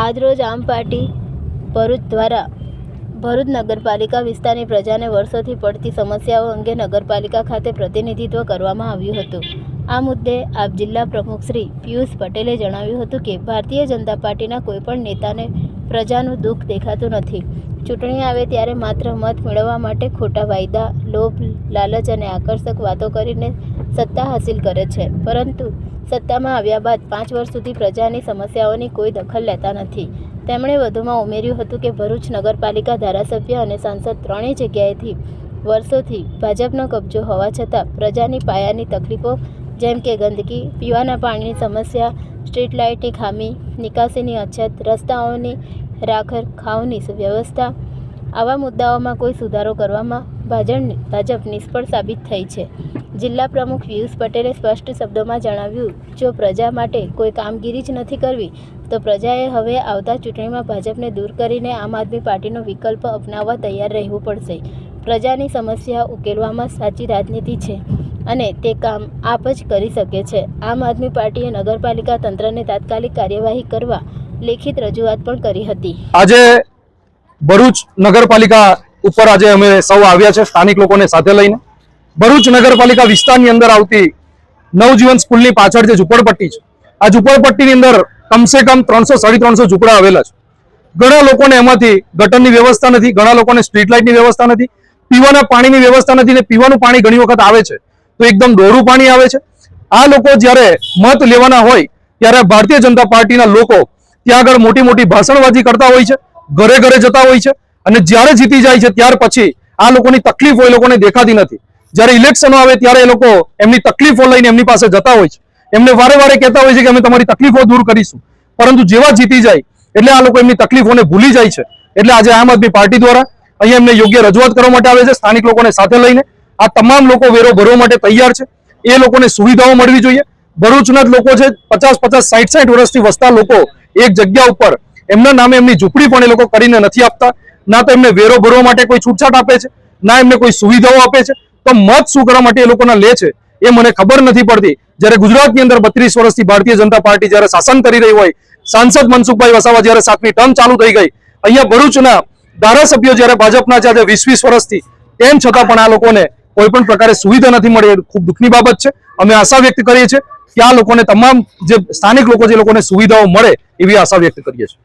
આજરોજ આમ પાર્ટી ભરૂચ દ્વારા. ભરૂચ નગરપાલિકા વિસ્તારની પ્રજાને વર્ષોથી પડતી સમસ્યાઓ અંગે નગરપાલિકા ખાતે પ્રતિનિધિત્વ કરવામાં આવ્યું હતું. આ મુદ્દે આપ જિલ્લા પ્રમુખ શ્રી પિયુષ પટેલે જણાવ્યું હતું કે, ભારતીય જનતા પાર્ટીના કોઈપણ નેતાને પ્રજાનું દુઃખ દેખાતું નથી. ચૂંટણી આવે ત્યારે માત્ર મત મેળવવા માટે ખોટા વાયદા, લોભ, લાલચ અને આકર્ષક વાતો કરીને સત્તા હાસિલ કરે છે. પરંતુ સત્તામાં આવ્યા બાદ પાંચ વર્ષ સુધી પ્રજાની સમસ્યાઓની કોઈ દખલ લેતા નથી. તેમણે વધુમાં ઉમેર્યું હતું કે ભરૂચ નગરપાલિકા ધારાસભ્ય અને સાંસદ ત્રણેય જગ્યાએથી વર્ષોથી ભાજપનો કબજો હોવા છતાં પ્રજાની પાયાની તકલીફો, જેમ કે ગંદકી, પીવાના પાણીની સમસ્યા, સ્ટ્રીટ લાઇટની ખામી, નિકાસીની અછત, રસ્તાઓની રાખર ખાવની વ્યવસ્થા, આવા મુદ્દાઓમાં કોઈ સુધારો કરવામાં ભાજપ ભાજપ નિષ્ફળ સાબિત થઈ છે. જિલ્લા પ્રમુખ પિયુષ પટેલે સ્પષ્ટ શબ્દોમાં જણાવ્યું, જો પ્રજા માટે કોઈ કામગીરી જ નથી કરવી, તો પ્રજાએ હવે આવતા ચૂંટણીમાં ભાજપને દૂર કરીને આમ આદમી પાર્ટીનો વિકલ્પ અપનાવવા તૈયાર રહેવું પડશે. પ્રજાની સમસ્યા ઉકેલવામાં સાચી રાજનીતિ છે અને તે કામ આપ જ કરી શકે છે. આમ આદમી પાર્ટીએ નગરપાલિકા તંત્રને તાત્કાલિક કાર્યવાહી કરવા લેખિત રજૂઆત પણ કરી હતી. આજે ભરૂચ નગરપાલિકા ઉપર આજે અમે સૌ આવ્યા છે, સ્થાનિક લોકોને સાથે લઈને. ભરૂચ નગરપાલિકા વિસ્તારની અંદર આવતી નવજીવન સ્કૂલની પાછળ જે ઝુંપડપટ્ટી છે, આ ઝુંપડપટ્ટીની અંદર કમસે કમ ત્રણસો સાડી ત્રણસો ઝૂંપડા આવેલા છે. ઘણા લોકોને એમાંથી ગટરની વ્યવસ્થા નથી, ઘણા લોકોને સ્ટ્રીટ લાઇટની વ્યવસ્થા નથી, પીવાના પાણીની વ્યવસ્થા નથી ને પીવાનું પાણી ઘણી વખત આવે છે. તો એકદમ ડોરું પાણી આવે છે. આ લોકો જ્યારે મત લેવાના હોય, ત્યારે ભારતીય જનતા પાર્ટીના લોકો ત્યાં આગળ મોટી મોટી ભાષણબાજી કરતા હોય છે, ઘરે ઘરે જતા હોય છે અને જ્યારે જીતી જાય છે, ત્યાર પછી આ લોકોની તકલીફ હોય લોકોને દેખાતી નથી. જ્યારે ઇલેક્શનો આવે ત્યારે એ લોકો એમની તકલીફો લઈને એમની પાસે જતા હોય છે. એમને વારે વારે કહેતા હોય છે કે અમે તમારી તકલીફો દૂર કરીશું. પરંતુ જેવા જીતી જાય, એટલે આ લોકો એમની તકલીફોને ભૂલી જાય છે. એટલે આજે આમ આદમી પાર્ટી દ્વારા અહીંયા એમને યોગ્ય રજૂઆત કરવા માટે આવે છે, સ્થાનિક લોકોને સાથે લઈને. આ તમામ લોકો વેરો ભરવા માટે તૈયાર છે. એ લોકોને સુવિધાઓ મળવી જોઈએ. ભરૂચના જ લોકો છે, પચાસ પચાસ સાઠ સાઠ વર્ષથી વસતા લોકો એક જગ્યા ઉપર. એમના નામે એમની ઝૂંપડી પણ એ લોકો કરીને નથી આપતા. ના તો એમને વેરો ભરવા માટે કોઈ છૂટછાટ આપે છે, ના એમને કોઈ સુવિધાઓ આપે છે. તો મત શું માટે એ લોકોના લે છે. એ મને ખબર નથી પડતી. જ્યારે ગુજરાતની અંદર બત્રીસ વર્ષથી ભારતીય જનતા પાર્ટી જ્યારે શાસન કરી રહી હોય, સાંસદ મનસુખભાઈ વસાવા જ્યારે સાતમી ટર્મ ચાલુ થઈ ગઈ, અહીંયા ભરૂચના ધારાસભ્યો જ્યારે ભાજપના છે, આજે વીસ વીસ વર્ષથી, તેમ છતાં પણ આ લોકોને કોઈ પણ પ્રકારે સુવિધા નથી મળી. એ ખૂબ દુઃખની બાબત છે. અમે આશા વ્યક્ત કરીએ છીએ કે આ લોકોને તમામ જે સ્થાનિક લોકો જે લોકોને સુવિધાઓ મળે એવી આશા વ્યક્ત કરીએ છીએ.